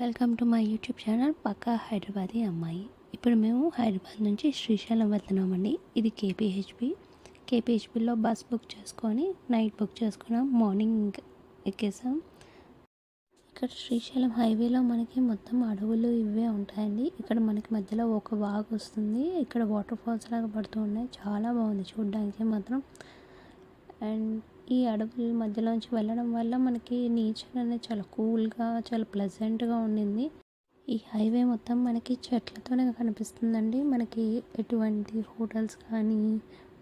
Welcome to my YouTube channel పక్కా హైదరాబాదీ అమ్మాయి. ఇప్పుడు మేము హైదరాబాద్ నుంచి శ్రీశైలం వెళ్తున్నామండి. ఇది కేపీహెచ్పి కేపీహెచ్పిలో బస్ బుక్ చేసుకొని నైట్ బుక్ చేసుకున్నాం. మార్నింగ్ ఎక్కేసాం. ఇక్కడ శ్రీశైలం హైవేలో మనకి మొత్తం అడవులు ఇవే ఉంటాయండి. ఇక్కడ మనకి మధ్యలో ఒక వాగు వస్తుంది. ఇక్కడ వాటర్ ఫాల్స్ లాగా పడుతూ ఉన్నాయి. చాలా బాగుంది. చూడడానికి మాత్రం. అండ్ ఈ అడవుల మధ్యలోంచి వెళ్ళడం వల్ల మనకి నేచర్ అనేది చాలా కూల్గా చాలా ప్లెజెంట్గా ఉండింది. ఈ హైవే మొత్తం మనకి చెట్లతోనే కనిపిస్తుందండి. మనకి ఎటువంటి హోటల్స్ కానీ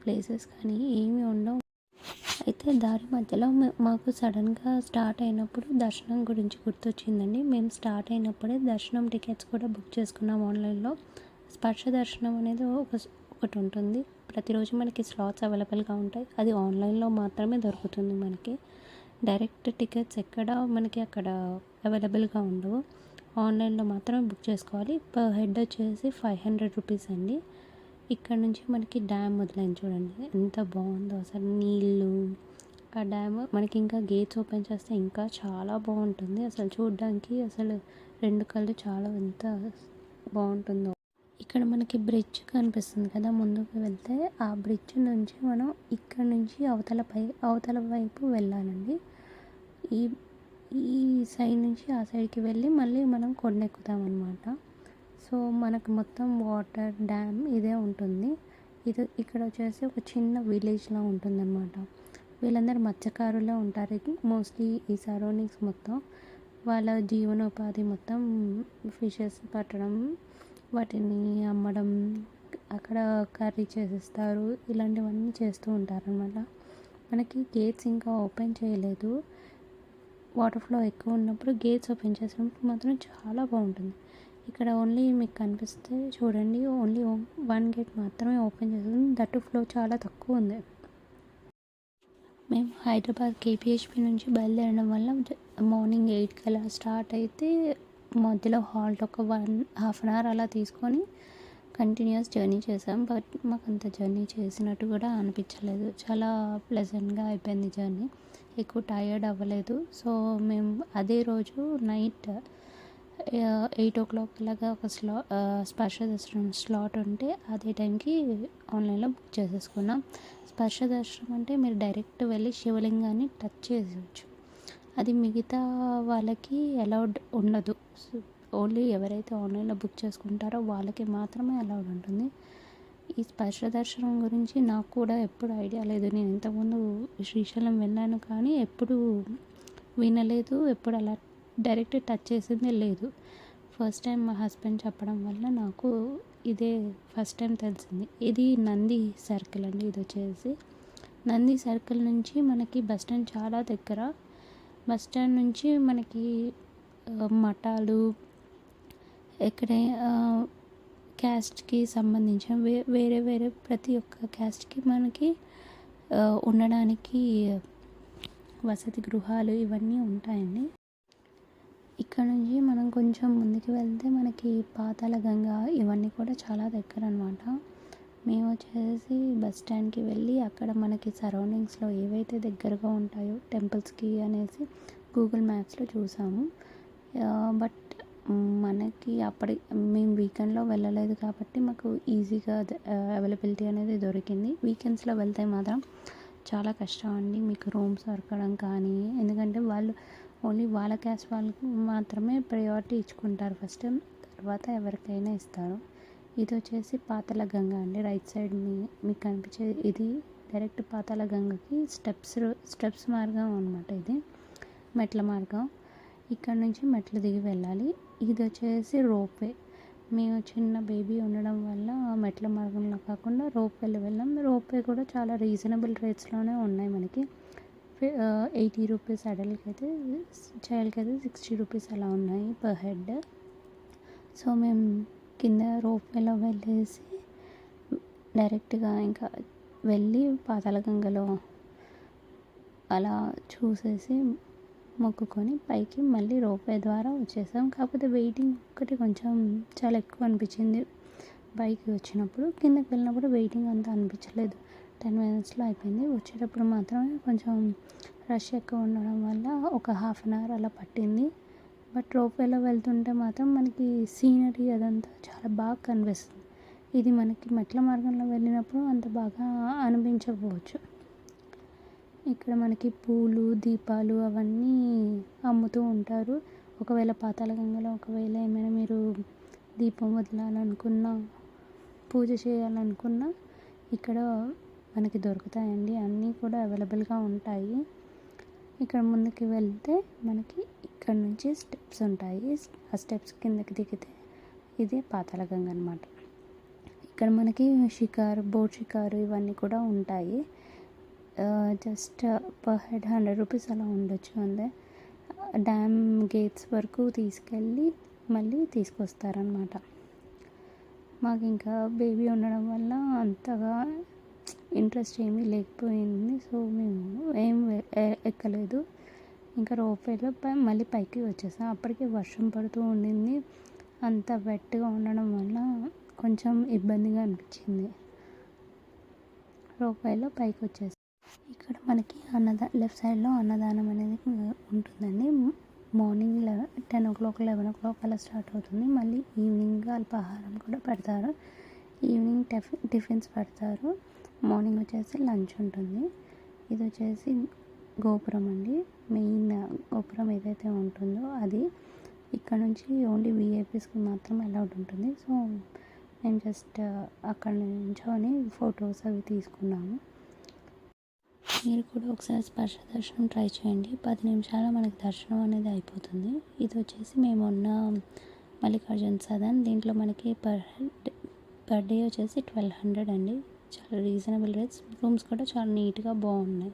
ప్లేసెస్ కానీ ఏమీ ఉండవు. అయితే దారి మధ్యలో మాకు సడన్గా స్టార్ట్ అయినప్పుడు దర్శనం గురించి గుర్తొచ్చిందండి. మేము స్టార్ట్ అయినప్పుడే దర్శనం టికెట్స్ కూడా బుక్ చేసుకున్నాం ఆన్లైన్లో స్పర్శ దర్శనం అనేది ఒక ఒకటి ఉంటుంది. ప్రతిరోజు మనకి స్లాట్స్ అవైలబుల్గా ఉంటాయి. అది ఆన్లైన్లో మాత్రమే దొరుకుతుంది మనకి. డైరెక్ట్ టికెట్స్ ఎక్కడ మనకి అక్కడ అవైలబుల్గా ఉండవు. ఆన్లైన్లో మాత్రమే బుక్ చేసుకోవాలి. పర్ హెడ్ వచ్చేసి ఫైవ్ హండ్రెడ్ రూపీస్ అండి. ఇక్కడ నుంచి మనకి డ్యామ్ మొదలైంది చూడండి. ఎంత బాగుందో అసలు నీళ్ళు. ఆ డ్యామ్ మనకి ఇంకా గేట్స్ ఓపెన్ చేస్తే ఇంకా చాలా బాగుంటుంది. అసలు చూడడానికి అసలు రెండు కళ్ళు చాలా ఎంత బాగుంటుందో. ఇక్కడ మనకి బ్రిడ్జ్ కనిపిస్తుంది కదా ముందుకు వెళ్తే ఆ బ్రిడ్జ్ నుంచి మనం ఇక్కడ నుంచి అవతల పై అవతల వైపు వెళ్ళాలండి. ఈ ఈ సైడ్ నుంచి ఆ సైడ్కి వెళ్ళి మళ్ళీ మనం కొండెక్కుతాం అనమాట సో మనకు మొత్తం వాటర్ డ్యామ్ ఇదే ఉంటుంది. ఇది ఇక్కడ వచ్చేసి ఒక చిన్న విలేజ్లా ఉంటుందన్నమాట. వీళ్ళందరూ మత్స్యకారులే ఉంటారు. మోస్ట్లీ ఈ సరౌండింగ్స్ మొత్తం. వాళ్ళ జీవనోపాధి మొత్తం ఫిషెస్ పట్టడం వాటిని అమ్మడం అక్కడ కర్రీ చేసేస్తారు ఇలాంటివన్నీ చేస్తూ ఉంటారనమాట మనకి గేట్స్ ఇంకా ఓపెన్ చేయలేదు. వాటర్ ఫ్లో ఎక్కువ ఉన్నప్పుడు గేట్స్ ఓపెన్ చేసినప్పుడు మాత్రం చాలా బాగుంటుంది. ఇక్కడ ఓన్లీ మీకు కనిపిస్తే చూడండి ఓన్లీ వన్ గేట్ మాత్రమే ఓపెన్ చేస్తుంది. దట్టు ఫ్లో చాలా తక్కువ ఉంది. మేము హైదరాబాద్ కేపీహెచ్పి నుంచి బయలుదేరడం వల్ల మార్నింగ్ ఎయిట్కి అలా స్టార్ట్ అయితే మధ్యలో హాల్ట్ ఒక వన్ హాఫ్ అన్ అవర్ అలా తీసుకొని కంటిన్యూస్ జర్నీ చేసాం బట్ మాకు అంత జర్నీ చేసినట్టు కూడా అనిపించలేదు. చాలా ప్లెజెంట్గా అయిపోయింది జర్నీ. ఎక్కువ టయర్డ్ అవ్వలేదు. సో మేము అదే రోజు నైట్ ఎయిట్ ఓ క్లాక్ లాగా ఒక స్లా స్పర్శ దర్శనం స్లాట్ ఉంటే అదే టైంకి ఆన్లైన్లో బుక్ చేసేసుకున్నాం. స్పర్శ దర్శనం అంటే మీరు డైరెక్ట్ వెళ్ళి శివలింగాన్ని టచ్ చేసేయచ్చు. అది మిగతా వాళ్ళకి అలౌడ్ ఉండదు. ఓన్లీ ఎవరైతే ఆన్లైన్లో బుక్ చేసుకుంటారో వాళ్ళకి మాత్రమే అలౌడ్ ఉంటుంది. ఈ స్పర్శ దర్శనం గురించి నాకు కూడా ఎప్పుడు ఐడియా లేదు. నేను ఇంతకుముందు శ్రీశైలం వెళ్ళాను కానీ ఎప్పుడు వినలేదు. ఎప్పుడు అలా డైరెక్ట్ టచ్ చేసిందే లేదు. ఫస్ట్ టైం మా హస్బెండ్ చెప్పడం వల్ల నాకు ఇదే ఫస్ట్ టైం తెలిసింది. ఇది నంది సర్కిల్ అండి. ఇది వచ్చేసి నంది సర్కిల్ నుంచి మనకి బస్ స్టాండ్ చాలా దగ్గర బస్ స్టాండ్ నుంచి మనకి మఠాలు ఎక్కడ క్యాస్ట్కి సంబంధించిన వే వేరే వేరే ప్రతి ఒక్క క్యాస్ట్కి మనకి ఉండడానికి వసతి గృహాలు ఇవన్నీ ఉంటాయండి. ఇక్కడ నుంచి మనం కొంచెం ముందుకు వెళ్తే మనకి పాతాళ గంగ ఇవన్నీ కూడా చాలా దగ్గర అనమాట మేము వచ్చేసి బస్ స్టాండ్కి వెళ్ళి అక్కడ మనకి సరౌండింగ్స్లో ఏవైతే దగ్గరగా ఉంటాయో టెంపుల్స్కి అనేసి గూగుల్ మ్యాప్స్లో చూసాము. బట్ మనకి అప్పటి మేము వీకెండ్లో వెళ్ళలేదు కాబట్టి మాకు ఈజీగా అవైలబిలిటీ అనేది దొరికింది. వీకెండ్స్లో వెళ్తే మాత్రం చాలా కష్టం అండి. మీకు రూమ్స్ దొరకడం కానీ ఎందుకంటే వాళ్ళు ఓన్లీ వాళ్ళ క్యాస్ట్ వాళ్ళకి మాత్రమే ప్రయారిటీ ఇచ్చుకుంటారు ఫస్ట్. తర్వాత ఎవరికైనా ఇస్తారు. ఇది వచ్చేసి పాతల గంగ అండి. రైట్ సైడ్ మీ మీకు కనిపించేది ఇది డైరెక్ట్ పాతాల గంగకి స్టెప్స్ స్టెప్స్ మార్గం అనమాట ఇది. మెట్ల మార్గం. ఇక్కడ నుంచి మెట్లు దిగి వెళ్ళాలి. ఇది వచ్చేసి రోప్వే. మేము చిన్న బేబీ ఉండడం వల్ల మెట్ల మార్గంలో కాకుండా రోప్వేలో వెళ్ళాం. రోప్వే కూడా చాలా రీజనబుల్ రేట్స్లోనే ఉన్నాయి మనకి. ఎయిటీ రూపీస్ అడల్ట్కి అయితే చైల్డ్కి అయితే సిక్స్టీ రూపీస్ అలా ఉన్నాయి పర్ హెడ్. సో మేము కింద రోప్వేలో వెళ్ళేసి డైరెక్ట్గా ఇంకా వెళ్ళి పాతాళగంగలో అలా చూసేసి మొక్కుకొని పైకి మళ్ళీ రోప్వే ద్వారా వచ్చేసాం. కాకపోతే వెయిటింగ్ ఒక్కటి కొంచెం చాలా ఎక్కువ అనిపించింది. పైకి వచ్చినప్పుడు కిందకి వెళ్ళినప్పుడు వెయిటింగ్ అంతా అనిపించలేదు. టెన్ మినిట్స్లో అయిపోయింది. వచ్చేటప్పుడు మాత్రమే కొంచెం రష్ ఎక్కువ ఉండడం వల్ల ఒక హాఫ్ అన్ అవర్ అలా పట్టింది. బట్ రోప్వేలో వెళ్తుంటే మాత్రం మనకి సీనరీ అదంతా చాలా బాగా కనిపిస్తుంది. ఇది మనకి మెట్ల మార్గంలో వెళ్ళినప్పుడు అంత బాగా అనిపించకపోవచ్చు. ఇక్కడ మనకి పూలు దీపాలు అవన్నీ అమ్ముతూ ఉంటారు. ఒకవేళ పాతాల గంగలో ఒకవేళ ఏమైనా మీరు దీపం వదలాలనుకున్నా పూజ చేయాలనుకున్నా ఇక్కడ మనకి దొరుకుతాయండి. అన్నీ కూడా అవైలబుల్గా ఉంటాయి. ఇక్కడ ముందుకు వెళ్తే మనకి ఇక్కడ నుంచి స్టెప్స్ ఉంటాయి. ఆ స్టెప్స్ కిందకి దిగితే ఇదే పాతాళగంగ అనమాట ఇక్కడ మనకి షికారు బోట్ షికారు ఇవన్నీ కూడా ఉంటాయి. Just per head hundred rupees అలా ఉండొచ్చు. అంతే డ్యామ్ గేట్స్ వరకు తీసుకెళ్ళి మళ్ళీ తీసుకొస్తారనమాట మాకు ఇంకా బేబీ ఉండడం వల్ల అంతగా ఇంట్రెస్ట్ ఏమీ లేకపోయింది. సో మేము ఏం ఎక్కలేదు. ఇంకా రోప్వేలో పై మళ్ళీ పైకి వచ్చేసాం. అప్పటికే వర్షం పడుతూ ఉండింది. అంత వెట్గా ఉండడం వల్ల కొంచెం ఇబ్బందిగా అనిపించింది. రోప్వేలో పైకి వచ్చేసాం. ఇక్కడ మనకి అన్నదా లెఫ్ట్ సైడ్లో అన్నదానం అనేది ఉంటుందండి. Morning eleven ten o'clock eleven o'clock అలా స్టార్ట్ అవుతుంది. మళ్ళీ ఈవినింగ్ అల్పాహారం కూడా పెడతారు. ఈవినింగ్ టిఫిన్ టిఫిన్స్ పెడతారు. మార్నింగ్ వచ్చేసి లంచ్ ఉంటుంది. ఇది వచ్చేసి గోపురం అండి. మెయిన్ గోపురం ఏదైతే ఉంటుందో అది. ఇక్కడ నుంచి ఓన్లీ విఐపీస్కి మాత్రం అలౌడ్ ఉంటుంది. సో మేము జస్ట్ అక్కడ నుంచోని ఫొటోస్ అవి తీసుకున్నాము మీరు కూడా ఒకసారి స్పర్శ దర్శనం ట్రై చేయండి. పది నిమిషాల్లో మనకి దర్శనం అనేది అయిపోతుంది. ఇది వచ్చేసి మేము ఉన్న మల్లికార్జున సదన్. దీంట్లో మనకి పర్ హెడ్ పర్ డే వచ్చేసి ట్వెల్వ్ హండ్రెడ్ అండి. చాలా రీజనబుల్ రేట్స్ రూమ్స్ కూడా చాలా నీట్గా బాగున్నాయి.